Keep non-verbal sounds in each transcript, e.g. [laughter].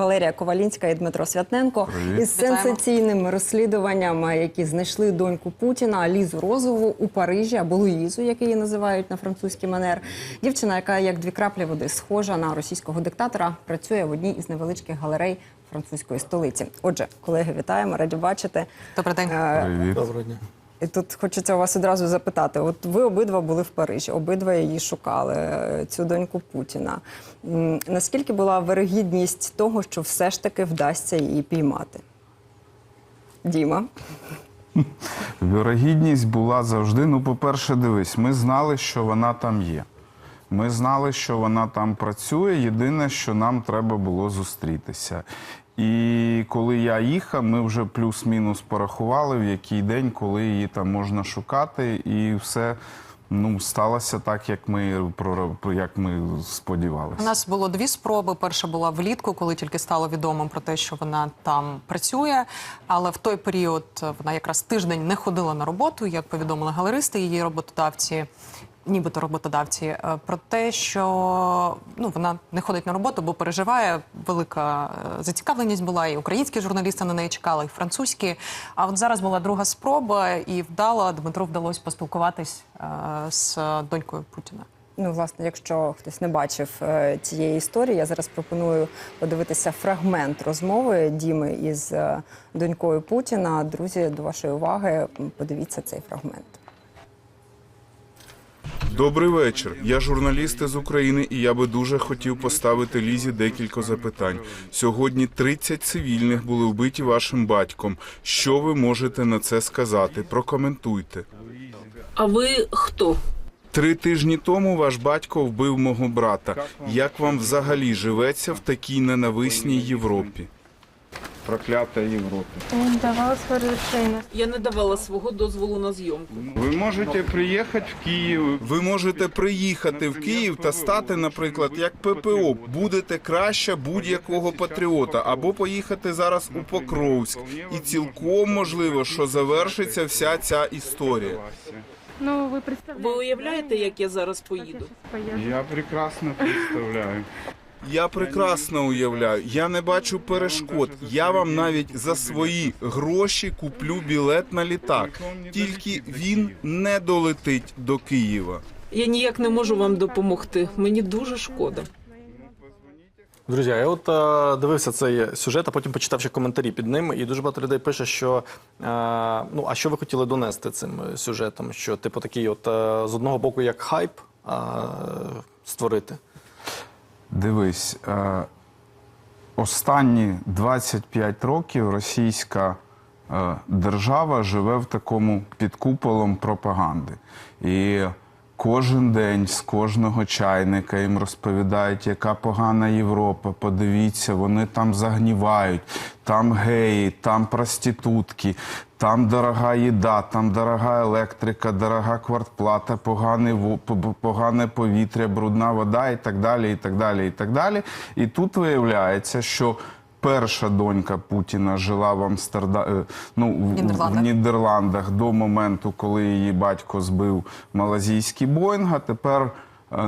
Валерія Ковалінська і Дмитро Святненко Привіт. із Вітаємо. сенсаційним розслідуванням, е, які знайшли доньку Путіна Лізу Розову у Парижі або Луїзу, як її називають на французький манер. Дівчина, яка як дві краплі води схожа на російського диктатора, працює в одній із невеличких галерей французької столиці. Отже, колеги, вітаємо, раді бачити. Добрий день. Е, Привіт. Доброго дня. І тут хочеться вас одразу запитати: от ви обидва були в Парижі, обидва її шукали, е, цю доньку Путіна. Наскільки була вирогідність того, що все ж таки вдасться її піймати? Діма, Вірогідність була завжди. Ну, по-перше, дивись, ми знали, що вона там є. Ми знали, що вона там працює. Єдине, що нам треба було зустрітися. І коли я їхав, ми вже плюс-мінус порахували, в який день, коли її там можна шукати, і все ну, сталося так, як ми, як ми У сподівалися. нас було дві спроби. Перша була влітку, коли тільки стало відомо про те, що вона там працює. Але в той період вона якраз тиждень не ходила на роботу, як повідомили галеристи, її роботодавці. Нібито роботодавці е, про те, що ну вона не ходить на роботу, бо переживає велика е, зацікавленість була, і українські журналісти на неї чекали, і французькі. А от зараз була друга спроба, і вдала Дмитру вдалося поспілкуватись е, з донькою Путіна. ну власне, якщо хтось не бачив цієї історії, я зараз пропоную подивитися фрагмент розмови Діми із донькою Путіна. Друзі, до вашої уваги, подивіться цей фрагмент. Добрий вечір. Я журналіст із України, і я би дуже хотів поставити Лізі декілька запитань. Сьогодні 30 цивільних були вбиті вашим батьком. Що ви можете на це сказати? Прокоментуйте. А ви хто? Три тижні тому ваш батько вбив мого брата. Як вам взагалі живеться в такій ненависній Європі? Проклята Європа. Он давал свое разрешение. Я не давала свого дозволу на зйомку. Ви можете приїхати в Київ. Ви можете приїхати в Київ та стати, наприклад, як ППО. Будете краще будь-якого патріота, або поїхати зараз у Покровськ. І цілком можливо, що завершиться вся ця історія. Ну, вы представляете. Ви уявляєте, як я зараз поїду? Я прекрасно представляю. Я прекрасно уявляю. Я не бачу перешкод. Я вам навіть за свої гроші куплю білет на літак. Тільки він не долетить до Києва. Я ніяк не можу вам допомогти. Мені дуже шкода. Друзі, я от е, дивився цей сюжет, а потім почитав ще коментарі під ним, і дуже багато людей пише, що е, ну а що ви хотіли донести цим сюжетом? Що, типу, такий, от е, з одного боку, як хайп е, створити. Дивись, е, останні 25 років російська е, держава живе в такому під куполом пропаганди. І кожен день з кожного чайника їм розповідають, яка погана Європа. Подивіться, вони там загнівають, там геї, там проститутки. Там дорога їда, там дорога електрика, дорога квартплата, поганий во- по- погане повітря, брудна вода і так далі. І так далі, і так далі. І тут виявляється, що перша донька Путіна жила в Амстерда... е, ну, в, Нідерландах. в Нідерландах до моменту, коли її батько збив малазійський Боїнг. А тепер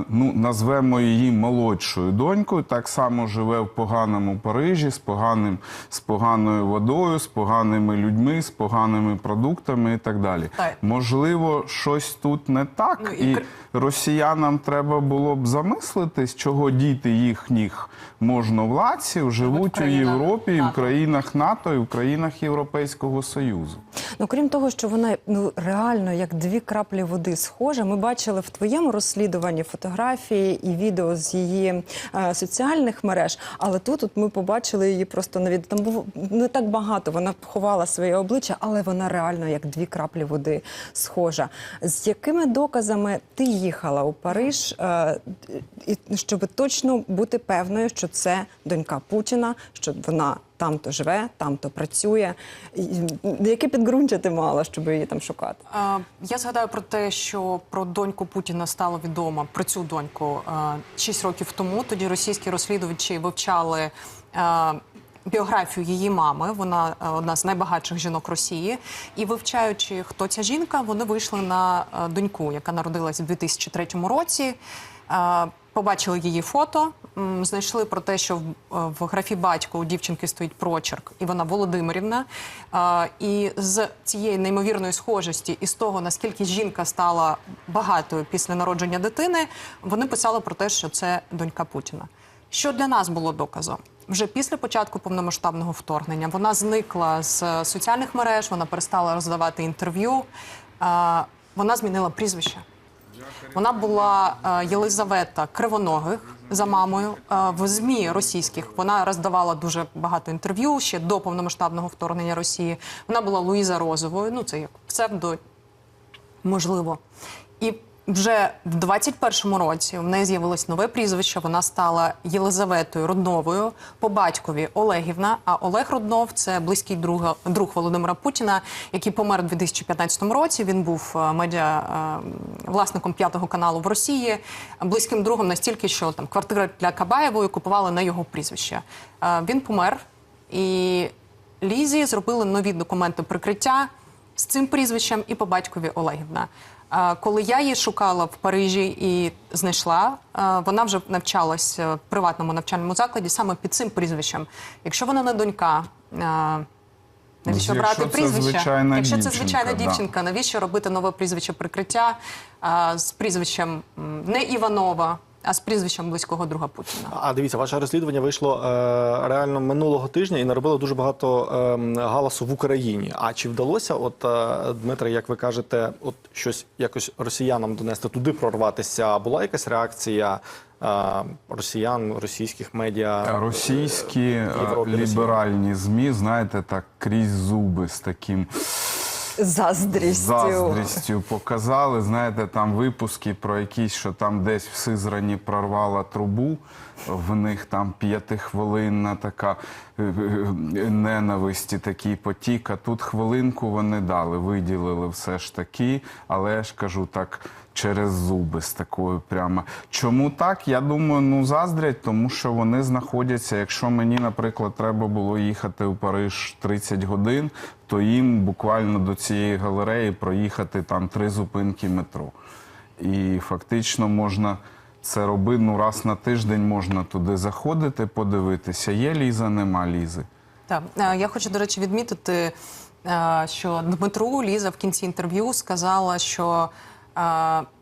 ну, назвемо її молодшою донькою. Так само живе в поганому Парижі з поганим з поганою водою, з поганими людьми, з поганими продуктами і так далі. Так. Можливо, щось тут не так, Ну, і і росіянам треба було б замислитись, чого діти їхніх можновладців живуть у Європі, і в країнах НАТО, і в країнах Європейського Союзу. Ну крім того, що вона ну реально як дві краплі води схожа. Ми бачили в твоєму розслідуванні фотографії і відео з її е, соціальних мереж. Але тут от ми побачили її просто на відео. Там було не так багато. Вона ховала своє обличчя, але вона реально як дві краплі води схожа. З якими доказами ти їхала у Париж, е, щоб точно бути певною, що це донька Путіна, що вона там-то живе, там-то працює. Яке підґрунтя ти мала, щоб її там шукати? Е, Я згадаю про те, що про доньку Путіна стало відомо про цю доньку е, 6 років тому. Тоді російські розслідувачі вивчали. е, Біографію її мами, вона одна з найбагатших жінок Росії, і вивчаючи, хто ця жінка, вони вийшли на доньку, яка народилась у 2003 році. Е, Побачили її фото, знайшли про те, що в, в графі батько у дівчинки стоїть прочерк, і вона Володимирівна. І з цієї неймовірної схожості і з того, наскільки жінка стала багатою після народження дитини, вони писали про те, що це донька Путіна. Що для нас було доказом? Вже після початку повномасштабного вторгнення вона зникла з е, соціальних мереж, вона перестала роздавати інтерв'ю, вона змінила прізвище. Вона була е, Єлизавета Кривоногих за мамою е, в змі російських. Вона роздавала дуже багато інтерв'ю ще до повномасштабного вторгнення Росії. Вона була Луїза Розовою. Ну це як псевдо можливо. І вже в 21-му році в неї з'явилось нове прізвище. Вона стала Єлизаветою Рудновою по батькові Олегівна. А Олег Руднов це близький друг, друг Володимира Путіна, який помер у 2015 році. Він був е, медіа е, власником п'ятого каналу в Росії, близьким другом настільки, що там квартира для Кабаєвої купували на його прізвище. Е, Він помер і Лізі зробили нові документи прикриття з цим прізвищем і по батькові Олегівна. Коли я її шукала в Парижі і знайшла, вона вже навчалась в приватному навчальному закладі саме під цим прізвищем. Якщо вона не донька, навіщо Якщо брати прізвище? звичайна Якщо це дівчинка, звичайна да. дівчинка, навіщо робити нове прізвище прикриття з прізвищем не Іванова, з прізвищем близького друга Путіна? А дивіться, ваше розслідування вийшло е, реально минулого тижня і наробило дуже багато е, галасу в Україні. А чи вдалося, от е, Дмитре, як ви кажете, от щось якось росіянам донести туди прорватися? Була якась реакція е, росіян, російських медіа? Російські е, Європі, ліберальні ЗМІ, знаєте, так крізь зуби з таким Заздрістю. заздрістю показали. Знаєте, там випуски про якісь, що там десь в Сизрані прорвала трубу. В них там п'ятихвилинна така е, е, ненависті, такий потік. А тут хвилинку вони дали, виділили все ж таки, але я ж кажу так. Через зуби з такою прямо. Чому так? Я думаю, ну заздрять, тому що вони знаходяться. Якщо мені, наприклад, треба було їхати у Париж 30 годин, то їм буквально до цієї галереї проїхати там три зупинки метро. І фактично можна це робити ну, раз на тиждень можна туди заходити, подивитися. Є ліза, нема лізи. Так, Е, я хочу, до речі, відмітити, е, що Дмитру Ліза в кінці інтерв'ю сказала, що е,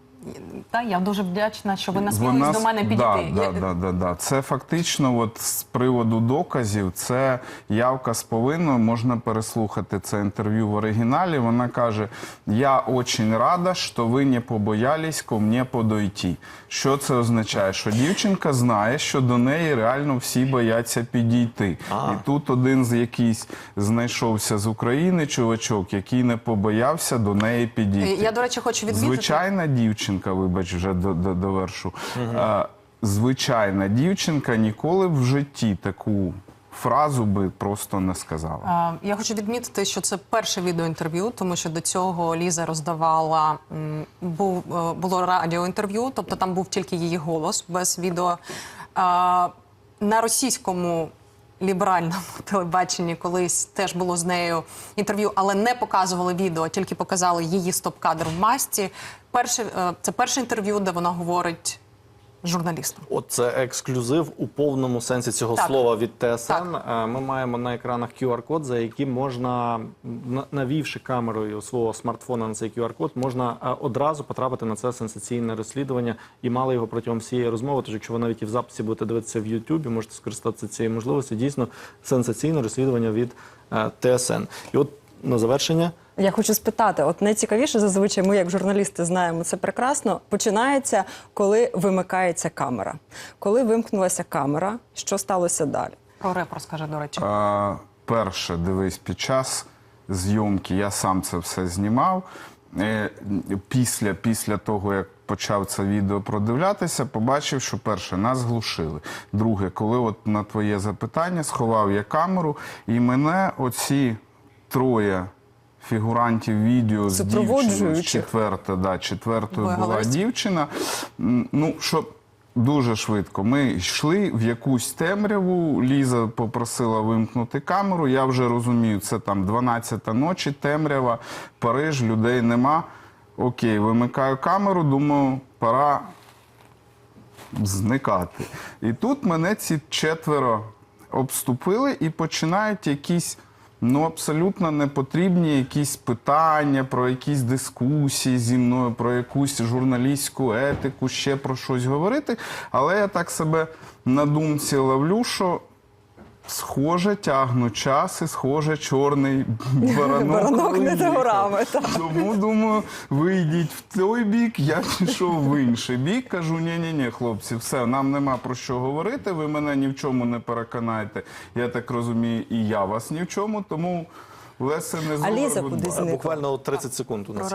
та я дуже вдячна, що ви насмілились до мене підійти. Да, Я- да, да, да, да. Це фактично, от з приводу доказів, це явка з повинною. Можна переслухати це інтерв'ю в оригіналі. Вона каже: Я дуже рада, що ви не побоялись ко мені подойти. Що це означає? Що дівчинка знає, що до неї реально всі бояться підійти. І тут один з якийсь знайшовся з України чувачок, який не побоявся до неї підійти. Я, до речі, хочу відмітити. Звичайна дівчинка, вибач, вже до, до, довершу. А, звичайна дівчинка ніколи в житті таку фразу би просто не сказала. Я хочу відмітити, що це перше відеоінтерв'ю, тому що до цього Ліза роздавала був е, було радіоінтерв'ю, тобто там був тільки її голос без відео. На російському ліберальному [laughs] телебаченні колись теж було з нею інтерв'ю, але не показували відео, тільки показали її стоп-кадр в масці. Перше е, це перше інтерв'ю, де вона говорить журналістам. От це ексклюзив у повному сенсі цього Так. слова від ТСН. Так. Е, Ми маємо на екранах QR-код, за яким можна, на- навівши камерою свого смартфона на цей QR-код, можна е, одразу потрапити на це сенсаційне розслідування і мали його протягом всієї розмови. Тож, якщо ви навіть і в записі будете дивитися в Ютубі, можете скористатися цією можливістю. Дійсно, сенсаційне розслідування від е, ТСН. І от на завершення. Я хочу спитати: от найцікавіше зазвичай ми, як журналісти, знаємо це прекрасно. Починається, коли вимикається камера. Коли вимкнулася камера, що сталося далі? Про реп розкаже, до речі. А, перше, дивись, під час зйомки я сам це все знімав. Е, Після, після того, як почав це відео продивлятися, побачив, що перше, нас глушили. Друге, коли от на твоє запитання сховав я камеру, і мене оці троє фігурантів відео з дівчиною, четверта, да, четвертою була дівчина. Ну, що дуже швидко. Ми йшли в якусь темряву. Ліза попросила вимкнути камеру. Я вже розумію, це там 12-та ночі, темрява, Париж, людей нема. Окей, вимикаю камеру, думаю, пора зникати. І тут мене ці четверо обступили і починають якісь. Ну, абсолютно не потрібні якісь питання про якісь дискусії зі мною, про якусь журналістську етику, ще про щось говорити. Але я так себе на думці ловлю, що схоже тягну час і схоже чорний [laughs] баранок. Баранок не горами, так. Тому думаю, ви йдіть в той бік, я пішов в інший бік. Кажу, ні, ні, ні, хлопці, все, нам нема про що говорити. Ви мене ні в чому не переконаєте. Я так розумію, і я вас ні в чому, тому Леся не знову? Буквально от 30 секунд у нас.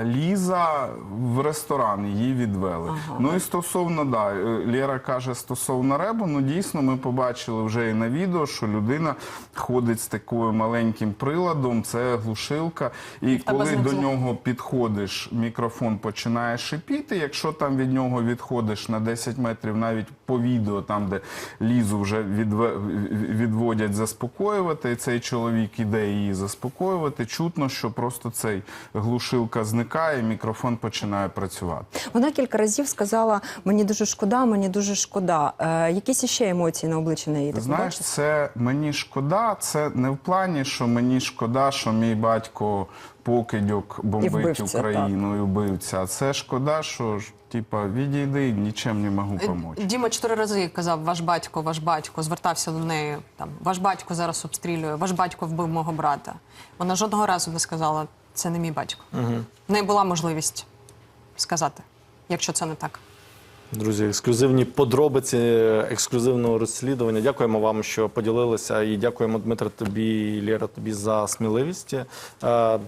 Ліза в ресторан її відвели. Ну і стосовно да, е, Лєра каже стосовно ребу. Ну дійсно, ми побачили вже і на відео, що людина ходить з такою маленьким приладом. Це глушилка. І тебе коли з до нього підходиш, мікрофон починає шипіти. Якщо там від нього відходиш на 10 метрів, навіть по відео, там де Лізу вже відве- відводять заспокоювати, і цей чоловік іде її заспокоювати. Чутно, що просто цей глушилка зникає, мікрофон починає працювати. Вона кілька разів сказала: мені дуже шкода, мені дуже шкода. Е, якісь іще емоції на обличчі неї. Ти Ти знаєш, побачив? це мені шкода. Це не в плані, що мені шкода, що мій батько покидьок бомбить вбивця, Україну і вбивця. А це шкода, що ж, типа, відійди, нічим не можу допомогти. Діма чотири рази казав: ваш батько, ваш батько, звертався до неї. Там ваш батько зараз обстрілює, ваш батько вбив мого брата. Вона жодного разу не сказала, це не мій батько. Угу. В неї була можливість сказати, якщо це не так. Друзі, ексклюзивні подробиці ексклюзивного розслідування. Дякуємо вам, що поділилися, і дякуємо Дмитро тобі, Лєра, тобі за сміливість. Е,